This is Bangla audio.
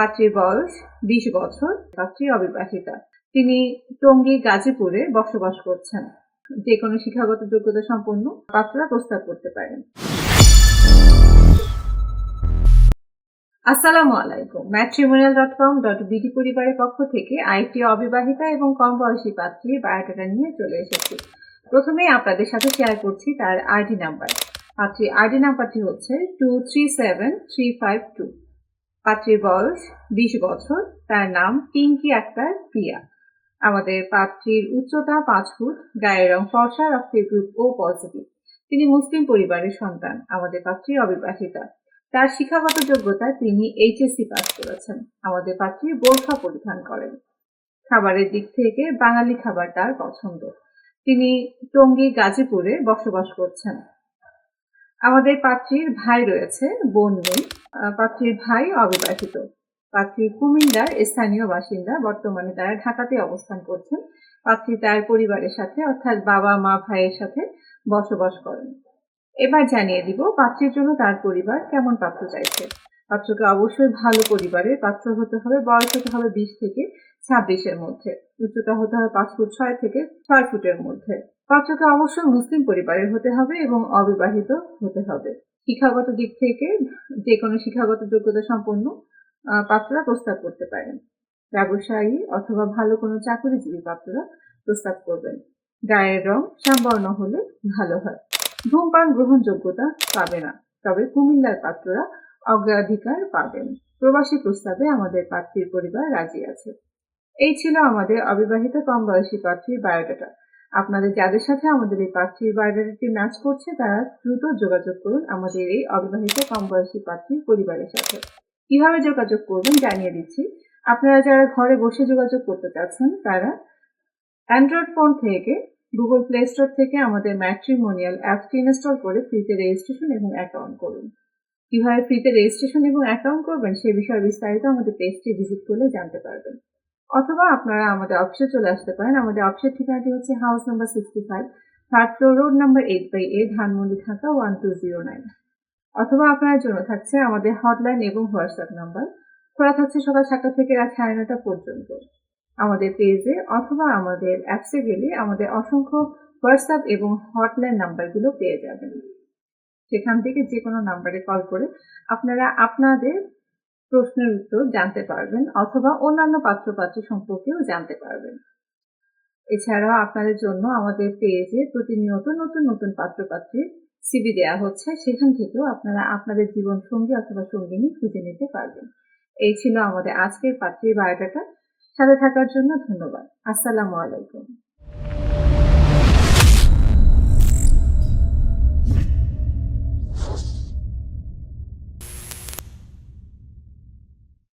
পাত্রীর বয়স বিশ বছর পাত্রী অবিবাহিতা। তিনি টঙ্গী, গাজীপুরে বসবাস করছেন। যে কোনো শিক্ষাগত যোগ্যতা সম্পন্ন পাত্ররা প্রস্তাব করতে পারেন। আসসালামু আলাইকুম। Matrimonial dot com dot BD পরিবারের পক্ষ থেকে আইটি অবিবাহিতা এবং কম বয়সী পাত্রীর বায়োডাটা নিয়ে চলে এসেছি। প্রথমেই আপনাদের সাথে শেয়ার করছি তার আইডি নাম্বার পাত্রী আইডি নাম্বারটি হচ্ছে two three seven three five two পাত্রীর বয়স বিশ বছর, তার নাম পিঙ্কি আক্তার প্রিয়া। আমাদের পাত্রীর উচ্চতা পাঁচ ফুট, গায়ের রং ফর্সা, রক্তের গ্রুপ ও পজিটিভ তিনি মুসলিম পরিবারের সন্তান, আমাদের পাত্রী অবিবাহিতা। তার শিক্ষাগত যোগ্যতায় তিনি এইচএসসি পাস করেছেন। আমাদের পাত্রী বোরখা পরিধান করেন। খাবারের দিক থেকে বাঙালি খাবার তার পছন্দ। তিনি টঙ্গী, গাজীপুরে বসবাস করছেন। আমাদের পাত্রীর ভাই রয়েছে, বোন নেই পাত্রীর ভাই অবিবাহিত। পাত্রী কুমিল্লার স্থানীয় বাসিন্দা, বর্তমানে তারা ঢাকাতে অবস্থান করছেন। পাত্রী তার পরিবারের সাথে, অর্থাৎ বাবা, মা, ভাইয়ের সাথে বসবাস করেন। এবার জানিয়ে দিব, পাত্রীর জন্য তার পরিবার কেমন পাত্র চাইছে। পাত্রকে অবশ্যই ভালো পরিবারের পাত্র হতে হবে, বয়স হতে হবে বিশ থেকে ছাব্বিশের মধ্যে, উচ্চতা হতে হবে পাঁচ ফুট ছয় থেকে ছয় ফুটের মধ্যে। পাত্রকে অবশ্যই মুসলিম পরিবারের হতে হবে এবং অবিবাহিত হতে হবে। শিক্ষাগত দিক থেকে যে কোনো শিক্ষাগত যোগ্যতা সম্পন্ন পাত্ররা প্রস্তাব করতে পারেন। ব্যবসায়ী অথবা ভালো কোনো চাকরিজীবী পাত্ররা প্রস্তাব করবেন। গায়ের রং শ্যামবর্ণ হলে ভালো হয়। ধূমপান গ্রহণযোগ্যতা পাবে না। তবে কুমিল্লার পাত্ররা অগ্রাধিকার পাবেন। প্রবাসী প্রস্তাবে আমাদের প্রার্থীর পরিবার রাজি আছে। এই ছিল আমাদের অবিবাহিত কম বয়সী প্রার্থীর বায়োডাটা। আপনাদের যাদের সাথে আমাদের এই প্রার্থীর বায়োডাটাটি ম্যাচ করছে, তারা দ্রুত যোগাযোগ করুন আমাদের এই অবিবাহিত কম বয়সী প্রার্থীর পরিবারের সাথে। কীভাবে যোগাযোগ করবেন জানিয়ে দিচ্ছি। আপনারা যারা ঘরে বসে যোগাযোগ করতে চাচ্ছেন, তারা অ্যান্ড্রয়েড ফোন থেকে, গুগল প্লে স্টোর থেকে আমাদের ম্যাট্রিমোনিয়াল অ্যাপটি ইনস্টল করে ফ্রিতে রেজিস্ট্রেশন এবং অ্যাকাউন্ট করুন। কীভাবে ফ্রিতে রেজিস্ট্রেশন এবং অ্যাকাউন্ট করবেন সে বিষয়ে বিস্তারিত আমাদের পেজটি ভিজিট করলে জানতে পারবেন। অথবা আপনারা আমাদের অফিসে চলে আসতে পারেন। আমাদের অফিসের ঠিকানাটি হচ্ছে house number sixty five third floor road number eight by A Dhanmondi, Dhaka one two zero nine অথবা আপনার জন্য থাকছে আমাদের হটলাইন এবং হোয়াটসঅ্যাপ নাম্বার খোলা থাকছে সকাল সাতটা থেকে রাত সাড়ে নটা পর্যন্ত। আমাদের পেজে অথবা আমাদের অ্যাপসে গেলে আমাদের অসংখ্য হোয়াটসঅ্যাপ এবং হটলাইন নাম্বারগুলো পেয়ে যাবেন। সেখান থেকে যে কোনো নাম্বারে কল করে আপনারা আপনাদের প্রশ্নের উত্তর জানতে পারবেন অথবা অন্যান্য পাত্রপাত্রী সম্পর্কেও জানতে পারবেন। এছাড়াও আপনাদের জন্য আমাদের পেজে প্রতিনিয়ত নতুন নতুন পাত্রপাত্রীর সিবি দেওয়া হচ্ছে, সেখান থেকেও আপনারা আপনাদের জীবন সঙ্গী অথবা সঙ্গিনী খুঁজে নিতে পারবেন। এই ছিল আমাদের আজকের পাত্রীর বায়োডাটা সাথে থাকার জন্য ধন্যবাদ। আসসালামু আলাইকুম।